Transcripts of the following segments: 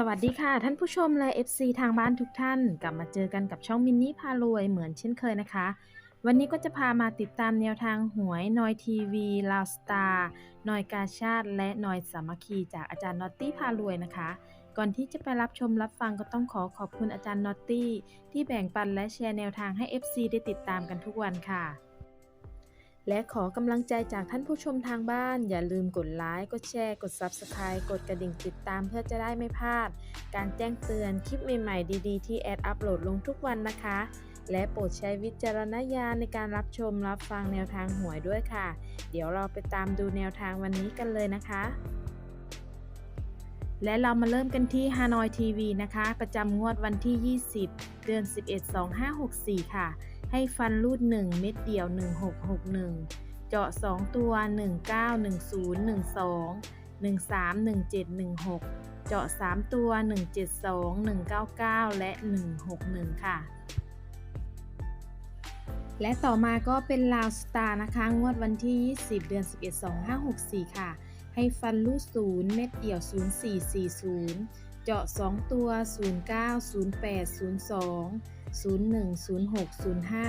สวัสดีค่ะ ท่านผู้ชมและ FC ทางบ้านทุกท่าน กลับมาเจอกันกับช่องมินนี่พารวยเหมือนเช่นเคยนะคะ วันนี้ก็จะพามาติดตามแนวทางหวยนอยทีวีลาวสตาร์นอยกาชาติ และนอยสามัคคีจากอาจารย์นอตตี้พารวยนะคะ ก่อนที่จะไปรับชมรับฟังก็ต้องขอขอบคุณอาจารย์นอตตี้ที่แบ่งปันและแชร์แนวทางให้ FC ได้ติดตามกันทุกวันค่ะ และขอกำลังใจจากท่านผู้ชมทางบ้าน อย่าลืมกดไลค์ กดแชร์ กด Subscribe กดกระดิ่งติดตามเพื่อจะได้ไม่พลาด การแจ้งเตือนคลิปใหม่ ๆ ดีๆ ที่แอดอัปโหลดลงทุกวันนะคะ และโปรดใช้วิจารณญาณในการรับชมรับฟังแนวทางหวยด้วยค่ะ เดี๋ยวเราไปตามดูแนวทางวันนี้กันเลยนะคะ และเรามาเริ่มกันที่ฮานอยทีวีนะคะ ประจำงวดวันที่ 20 เดือน 11 2564 ค่ะ ให้ฟันรูด 1 เม็ดเดี่ยว 1661 เจาะ 2 ตัว 191012 131716 เจาะ 3 ตัว 172 199 และ 161 ค่ะ และต่อมาก็เป็นลาวสตาร์นะคะ งวดวันที่ 20 เดือน 11 2564 ค่ะ ให้ฟันลูกศูนย์เม็ดเดี่ยว 0440 เจาะ 2 ตัว 09 08 02 01 06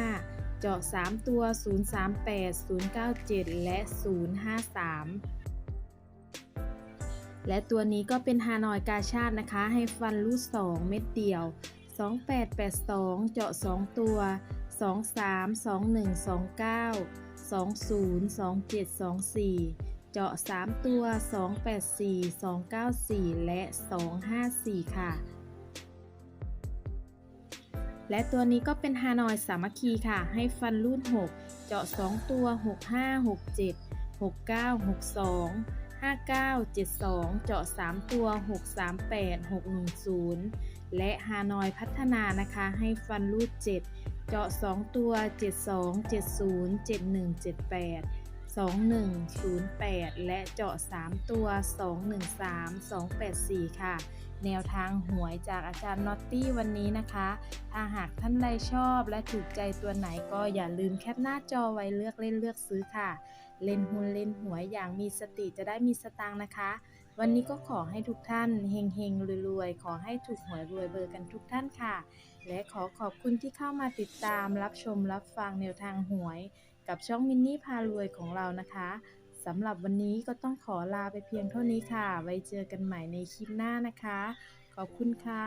05 เจาะ 3 ตัว 038 097 และ 053และตัวนี้ก็เป็นฮานอยกาชาตินะคะ ให้ฟันลูก2เม็ดเดียว 2882 เจาะ 2 ตัว 23 21 29 20 27 24 เจาะ 3 ตัว 284 294 และ 254 ค่ะ และตัวนี้ก็เป็นฮานอยสามัคคีค่ะ ให้ฟันรุ่น 6 เจาะ 2 ตัว 65 67 69 62 59 72 เจาะ 3 ตัว 638 610 และฮานอยพัฒนานะคะ ให้ฟันรูด 7 เจาะ 2 ตัว 72 70 71 78 2108 และเจาะ 3 ตัว 213 284 ค่ะ แนวทางหวยจากอาจารย์นอตตี้วันนี้นะคะ ถ้าหากท่านใดชอบและถูกใจตัวไหนก็อย่าลืมแคปหน้าจอไว้เลือกเล่นเลือกซื้อค่ะ เล่นหุ้นเล่นหวยอย่างมีสติจะได้มีสตางค์นะคะ วันนี้ก็ขอให้ทุกท่านเฮงเฮงรวยๆ ขอให้ถูกหวยรวยเบอร์กันทุกท่านค่ะ และขอขอบคุณที่เข้ามาติดตามรับชมรับฟังแนวทางหวย กับช่องมินนี่พารวยของเรานะคะสำหรับวันนี้ก็ต้องขอลาไปเพียงเท่านี้ค่ะ ไว้เจอกันใหม่ในคลิปหน้านะคะ ขอบคุณค่ะ